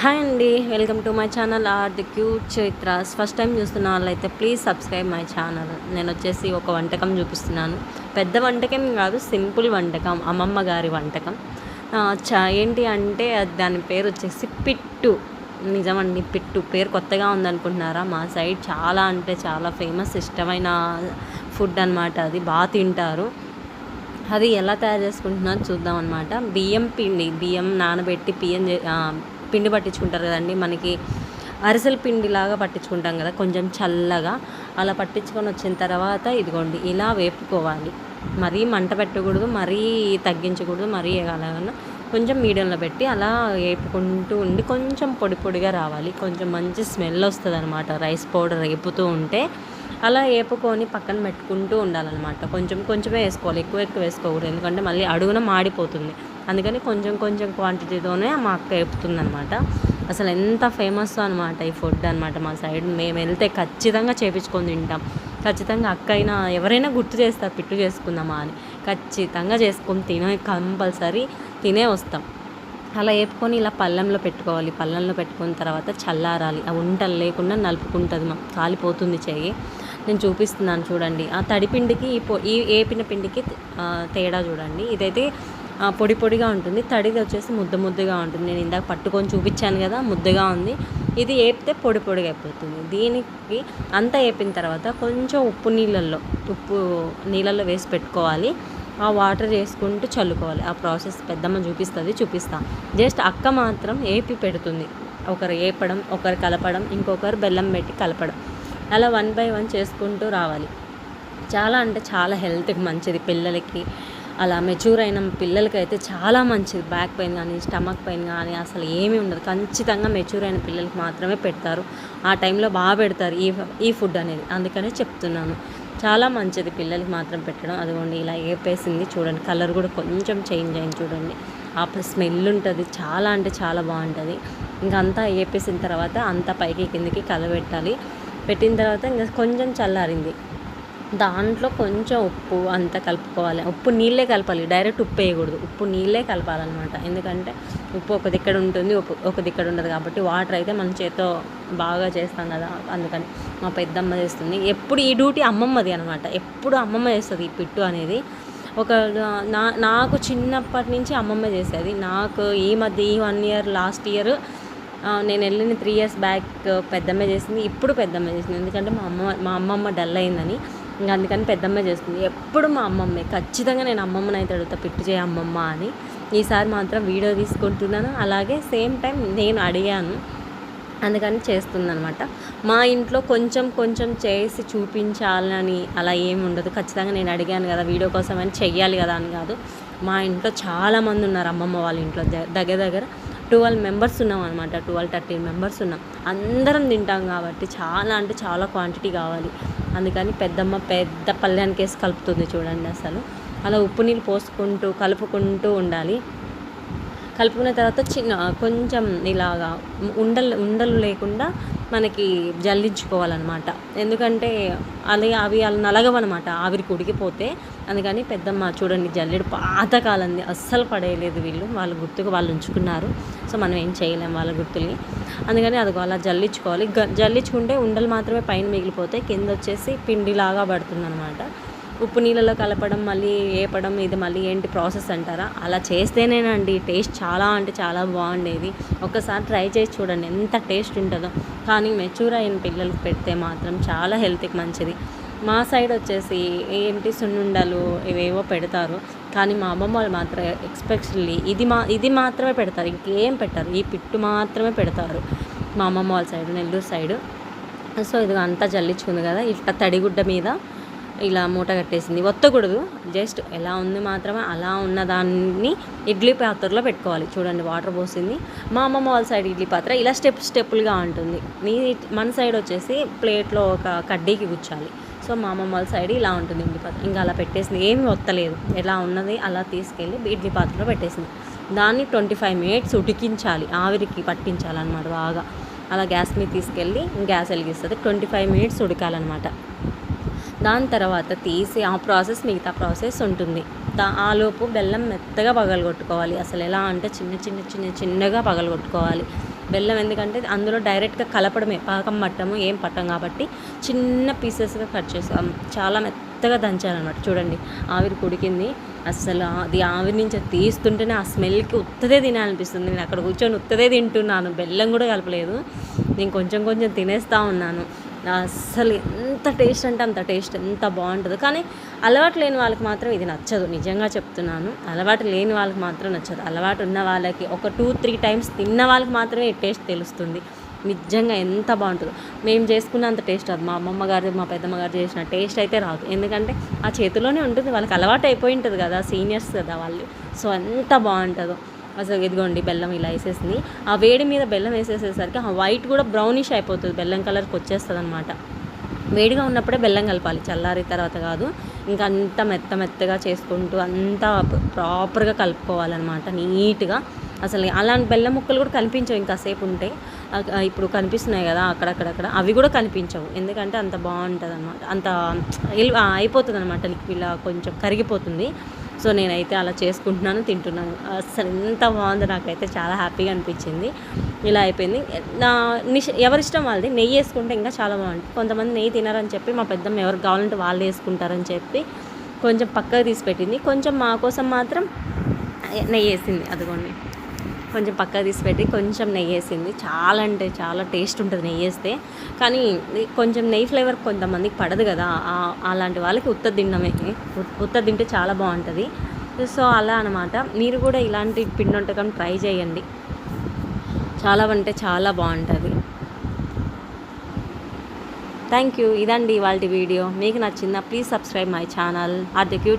Hi అండి welcome to my channel are the cute Chaitras. First time చూస్తున్న వాళ్ళైతే please subscribe my channel. నేను వచ్చేసి ఒక వంటకం చూపిస్తున్నాను. పెద్ద వంటకం కాదు సింపుల్ వంటకం అమ్మమ్మ గారి వంటకం. చా ఏంటి అంటే అది దాని పేరు వచ్చేసి పిట్టు. నిజమండి పిట్టు పేరు కొత్తగా ఉందనుకుంటున్నారా? మా సైడ్ చాలా అంటే చాలా ఫేమస్ ఇష్టమైన ఫుడ్ అనమాట అది బాగా తింటారు. అది ఎలా తయారు చేసుకుంటున్నారో చూద్దాం అనమాట బియ్యం పిండి బియ్యం నానబెట్టి బియ్యం చే- పిండి పట్టించుకుంటారు కదండి. మనకి అరిసెల పిండిలాగా పట్టించుకుంటాం కదా కొంచెం చల్లగా. అలా పట్టించుకొని వచ్చిన తర్వాత ఇదిగోండి ఇలా వేపుకోవాలి. మరీ మంట పెట్టకూడదు మరీ తగ్గించకూడదు మరీ అలాగన్నా కొంచెం మీడియంలో పెట్టి అలా వేపుకుంటూ ఉండి కొంచెం పొడి పొడిగా రావాలి. కొంచెం మంచి స్మెల్ వస్తుంది అనమాట రైస్ పౌడర్ వేపుతూ ఉంటే అలా వేపుకొని పక్కన పెట్టుకుంటూ ఉండాలన్నమాట. కొంచెం కొంచెమే వేసుకోవాలి. ఎక్కువ ఎక్కువ వేసుకోకూడదు. ఎందుకంటే మళ్ళీ అడుగున మాడిపోతుంది. అందుకని కొంచెం కొంచెం క్వాంటిటీతోనే మా అక్క వేపుతుంది అనమాట అసలు ఎంత ఫేమస్ అనమాట ఈ ఫుడ్ అనమాట మా సైడ్ మేము వెళ్తే ఖచ్చితంగా చేపించుకొని తింటాం. ఖచ్చితంగా అక్క అయినా ఎవరైనా గుర్తు చేస్తారు పిట్టు చేసుకుందామా అని. ఖచ్చితంగా చేసుకొని తినే కంపల్సరీ తినే వస్తాం. అలా వేపుకొని ఇలా పళ్ళెంలో పెట్టుకోవాలి. పళ్ళెంలో పెట్టుకున్న తర్వాత చల్లారాలి. ఆ ఉంటలు లేకుండా నలుపుకుంటుంది మా కాలిపోతుంది చెయ్యి. నేను చూపిస్తున్నాను చూడండి. ఆ తడిపిండికి ఈ పొ ఈ ఏపిన పిండికి తేడా చూడండి. ఇదైతే ఆ, పొడి పొడిగా ఉంటుంది. తడిది వచ్చేసి ముద్ద ముద్దగా ఉంటుంది. నేను ఇందాక పట్టుకొని చూపించాను కదా ముద్దగా ఉంది. ఇది వేపితే పొడి పొడిగా అయిపోతుంది. దీనికి అంతా వేపిన తర్వాత కొంచెం ఉప్పు నీళ్ళల్లో ఉప్పు నీళ్ళల్లో వేసి పెట్టుకోవాలి. ఆ వాటర్ వేసుకుంటూ చల్లుకోవాలి. ఆ ప్రాసెస్ పెద్దమ్మ చూపిస్తుంది చూపిస్తా. జస్ట్ అక్క మాత్రం ఏపి పెడుతుంది. ఒకరు ఏపడం ఒకరు కలపడం ఇంకొకరు బెల్లం పెట్టి కలపడం. అలా వన్ బై వన్ చేసుకుంటూ రావాలి. చాలా అంటే చాలా హెల్త్కి మంచిది. పిల్లలకి అలా మెచ్యూర్ అయిన పిల్లలకి అయితే చాలా మంచిది. బ్యాక్ పెయిన్ కానీ స్టమక్ పెయిన్ కానీ అసలు ఏమీ ఉండదు. ఖచ్చితంగా మెచ్యూర్ అయిన పిల్లలకి మాత్రమే పెడతారు. ఆ టైంలో బాగా పెడతారు ఈ ఈ ఫుడ్ అనేది. అందుకనే చెప్తున్నాను. చాలా మంచిది పిల్లలకి మాత్రం పెట్టడం. అదిగోండి ఇలా ఏపేసింది చూడండి. కలర్ కూడా కొంచెం చేంజ్ అయింది చూడండి. ఆ స్మెల్ ఉంటుంది. చాలా అంటే చాలా బాగుంటుంది. ఇంకా అంతా ఏపేసిన తర్వాత అంతా పైకి కిందకి కలబెట్టాలి. పెట్టిన తర్వాత ఇంకా కొంచెం చల్లారింది. దాంట్లో కొంచెం ఉప్పు అంతా కలుపుకోవాలి. ఉప్పు నీళ్ళే కలపాలి. డైరెక్ట్ ఉప్పు వేయకూడదు. ఉప్పు నీళ్ళే కలపాలన్నమాట. ఎందుకంటే ఉప్పు ఒక దిక్కడ ఉంటుంది ఉప్పు ఒక దిక్కడ ఉండదు కాబట్టి వాటర్ అయితే మన చేత్తో బాగా చేస్తాం కదా. అందుకని మా పెద్దమ్మ చేస్తుంది. ఎప్పుడు ఈ డ్యూటీ అమ్మమ్మది అనమాట ఎప్పుడు అమ్మమ్మ చేస్తుంది ఈ పిట్టు అనేది. ఒక నా నాకు చిన్నప్పటి నుంచి అమ్మమ్మ చేసేది. నాకు ఈ మధ్య ఈ వన్ ఇయర్ లాస్ట్ ఇయర్ నేను వెళ్ళిన త్రీ ఇయర్స్ బ్యాక్ పెద్దమ్మ చేసింది. ఇప్పుడు పెద్దమ్మ చేసింది. ఎందుకంటే మా అమ్మ మా అమ్మమ్మ డల్ అయిందని. ఇంకా అందుకని పెద్దమ్మ చేస్తుంది. ఎప్పుడు మా అమ్మమ్మే. ఖచ్చితంగా నేను అమ్మమ్మని అయితే అడుగుతా పిట్టు చేయ అమ్మమ్మ అని. ఈసారి మాత్రం వీడియో తీసుకుంటున్నాను. అలాగే సేమ్ టైం నేను అడిగాను. అందుకని చేస్తుందనమాట మా ఇంట్లో కొంచెం కొంచెం చేసి చూపించాలని అలా ఏమి ఉండదు. ఖచ్చితంగా నేను అడిగాను కదా వీడియో కోసం అని చెయ్యాలి కదా అని కాదు. మా ఇంట్లో చాలామంది ఉన్నారు అమ్మమ్మ వాళ్ళ ఇంట్లో. దగ్గర దగ్గర ట్వెల్వ్ మెంబర్స్ ఉన్నాం అనమాట ట్వెల్వ్ థర్టీన్ మెంబర్స్ ఉన్నాం. అందరం తింటాం కాబట్టి చాలా అంటే చాలా క్వాంటిటీ కావాలి. అందుకని పెద్దమ్మ పెద్ద పల్లెనికి వేసి కలుపుతుంది చూడండి అసలు. అలా ఉప్పు నీళ్ళు పోసుకుంటూ కలుపుకుంటూ ఉండాలి. కలుపుకున్న తర్వాత చిన్న కొంచెం ఇలాగా ఉండలు ఉండలు లేకుండా మనకి జల్లించుకోవాలన్నమాట. ఎందుకంటే అది అవి అలా నలగవన్నమాట. ఆవిరికి ఉడికిపోతే అందుకని పెద్దమ్మ చూడండి జల్లెడు పాతకాలంది అస్సలు పడేయలేదు వీళ్ళు. వాళ్ళ గుర్తుకు వాళ్ళు ఉంచుకున్నారు. సో మనం ఏం చేయలేం వాళ్ళ గుర్తుని అందుకని అది అలా జల్లించుకోవాలి. జల్లించుకుంటే ఉండలు మాత్రమే పైన మిగిలిపోతే కింద వచ్చేసి పిండిలాగా పడుతుంది ఉప్పు నీళ్ళలో కలపడం మళ్ళీ వేపడం ఇది మళ్ళీ ఏంటి ప్రాసెస్ అంటారా? అలా చేస్తేనేనండి టేస్ట్ చాలా అంటే చాలా బాగుండేది. ఒక్కసారి ట్రై చేసి చూడండి ఎంత టేస్ట్ ఉంటుందో. కానీ మెచ్యూర్ అయిన పిల్లలకి పెడితే మాత్రం చాలా హెల్త్కి మంచిది. మా సైడ్ వచ్చేసి ఏంటి సున్నుండలు ఇవేవో పెడతారు. కానీ మా అమ్మమ్మ వాళ్ళు మాత్రం ఎక్స్పెషల్లీ ఇది మా ఇది మాత్రమే పెడతారు. ఇంకేం పెట్టారు. ఈ పిట్టు మాత్రమే పెడతారు. మా అమ్మమ్మ వాళ్ళ సైడ్ నెల్లూరు సైడ్. సో ఇది అంతా జల్లించుకుంది కదా ఇట్లా తడిగుడ్డ మీద ఇలా మూట కట్టేసింది. ఒత్తకూడదు. జస్ట్ ఎలా ఉంది మాత్రమే అలా ఉన్న దాన్ని ఇడ్లీ పాత్రలో పెట్టుకోవాలి. చూడండి వాటర్ పోసింది. మా అమ్మమ్మ వాళ్ళ సైడ్ ఇడ్లీ పాత్ర ఇలా స్టెప్ స్టెప్పులుగా ఉంటుంది. మీ మన సైడ్ వచ్చేసి ప్లేట్లో ఒక కడ్డీకి గుచ్చాలి. సో మా అమ్మమ్మ వాళ్ళ సైడ్ ఇలా ఉంటుంది ఇడ్లీ పాత్ర. ఇంకా అలా పెట్టేసింది. ఏమీ ఒత్తలేదు. ఎలా ఉన్నది అలా తీసుకెళ్ళి ఇడ్లీ పాత్రలో పెట్టేసింది. దాన్ని ట్వంటీ ఫైవ్ మినిట్స్ ఉడికించాలి. ఆవిరికి పట్టించాలన్నమాట బాగా. అలా గ్యాస్ మీద తీసుకెళ్ళి గ్యాస్ వెలిగిస్తుంది. ట్వంటీ ఫైవ్ మినిట్స్ ఉడకాలన్నమాట. దాని తర్వాత తీసి ఆ ప్రాసెస్ మిగతా ప్రాసెస్ ఉంటుంది. దా ఆలోపు బెల్లం మెత్తగా పగలగొట్టుకోవాలి. అసలు ఎలా అంటే చిన్న చిన్న చిన్న చిన్నగా పగలగొట్టుకోవాలి. బెల్లం ఎందుకంటే అందులో డైరెక్ట్గా కలపడమే పాకం పట్టము ఏం పట్టం కాబట్టి చిన్న పీసెస్గా కట్ చేసాం చాలా మెత్తగా దంచాలన్నమాట. చూడండి ఆవిరి కుడికింది. అసలు అది ఆవిరి నుంచి తీస్తుంటేనే ఆ స్మెల్కి ఉత్తదే తినాలనిపిస్తుంది. నేను అక్కడ కూర్చొని ఉత్తదే తింటున్నాను. బెల్లం కూడా కలపలేదు. నేను కొంచెం కొంచెం తినేస్తూ ఉన్నాను. అస్సలు ఎంత టేస్ట్ అంటే అంత టేస్ట్ ఎంత బాగుంటుందో. కానీ అలవాటు లేని వాళ్ళకి మాత్రం ఇది నచ్చదు. నిజంగా చెప్తున్నాను అలవాటు లేని వాళ్ళకి మాత్రం నచ్చదు. అలవాటు ఉన్న వాళ్ళకి ఒక టూ త్రీ టైమ్స్ తిన్న వాళ్ళకి మాత్రమే ఈ టేస్ట్ తెలుస్తుంది. నిజంగా ఎంత బాగుంటుందో. మేము చేసుకున్నంత టేస్ట్ రాదు. మా అమ్మమ్మ గారు మా పెద్దమ్మ గారు చేసిన టేస్ట్ అయితే రాదు. ఎందుకంటే ఆ చేతిలోనే ఉంటుంది. వాళ్ళకి అలవాటు అయిపోయి ఉంటుంది కదా సీనియర్స్ కదా వాళ్ళు. సో ఎంత బాగుంటుందో. అసలు ఇదిగోండి బెల్లం ఇలా వేసేసింది. ఆ వేడి మీద బెల్లం వేసేసేసరికి ఆ వైట్ కూడా బ్రౌనిష్ అయిపోతుంది. బెల్లం కలర్కి వచ్చేస్తుంది అనమాట వేడిగా ఉన్నప్పుడే బెల్లం కలపాలి. చల్లారి తర్వాత కాదు ఇంకా అంత మెత్త మెత్తగా చేసుకుంటూ అంతా ప్రాపర్గా కలుపుకోవాలన్నమాట నీట్గా. అసలు అలాంటి బెల్లం ముక్కలు కూడా కనిపించవు ఇంకాసేపు ఉంటే. ఇప్పుడు కనిపిస్తున్నాయి కదా అక్కడక్కడక్కడ. అవి కూడా కనిపించవు. ఎందుకంటే అంత బాగుంటుంది అనమాట అంత అయిపోతుంది అనమాట లిక్విడ్ కొంచెం కరిగిపోతుంది. సో నేనైతే అలా చేసుకుంటున్నాను తింటున్నాను. అసలు ఎంత బాగుందో నాకైతే చాలా హ్యాపీగా అనిపించింది. ఇలా అయిపోయింది. నా నిష ఎవరిష్టం వాళ్ళది. నెయ్యి వేసుకుంటే ఇంకా చాలా బాగుంటుంది. కొంతమంది నెయ్యి తినరని చెప్పి మా పెద్దమ్మ ఎవరికి కావాలంటే వాళ్ళు వేసుకుంటారని చెప్పి కొంచెం పక్కకు తీసి పెట్టింది కొంచెం మా కోసం మాత్రం నెయ్యి వేసింది. అదిగోండి. కొంచెం పక్కకు తీసి పెట్టి కొంచెం నెయ్యి వేసింది. చాలా అంటే చాలా టేస్ట్ ఉంటుంది నెయ్యి వేస్తే. కానీ కొంచెం నెయ్యి ఫ్లేవర్ కొంతమందికి పడదు కదా. అలాంటి వాళ్ళకి ఉత్త తినడమే ఉత్త తింటే చాలా బాగుంటుంది. సో అలా అనమాట మీరు కూడా ఇలాంటి పిండి వంటకం ట్రై చేయండి. చాలా అంటే చాలా బాగుంటుంది. థ్యాంక్ యూ ఇదండి ఇవాళ వీడియో. మీకు నచ్చిందా please subscribe my channel are the cute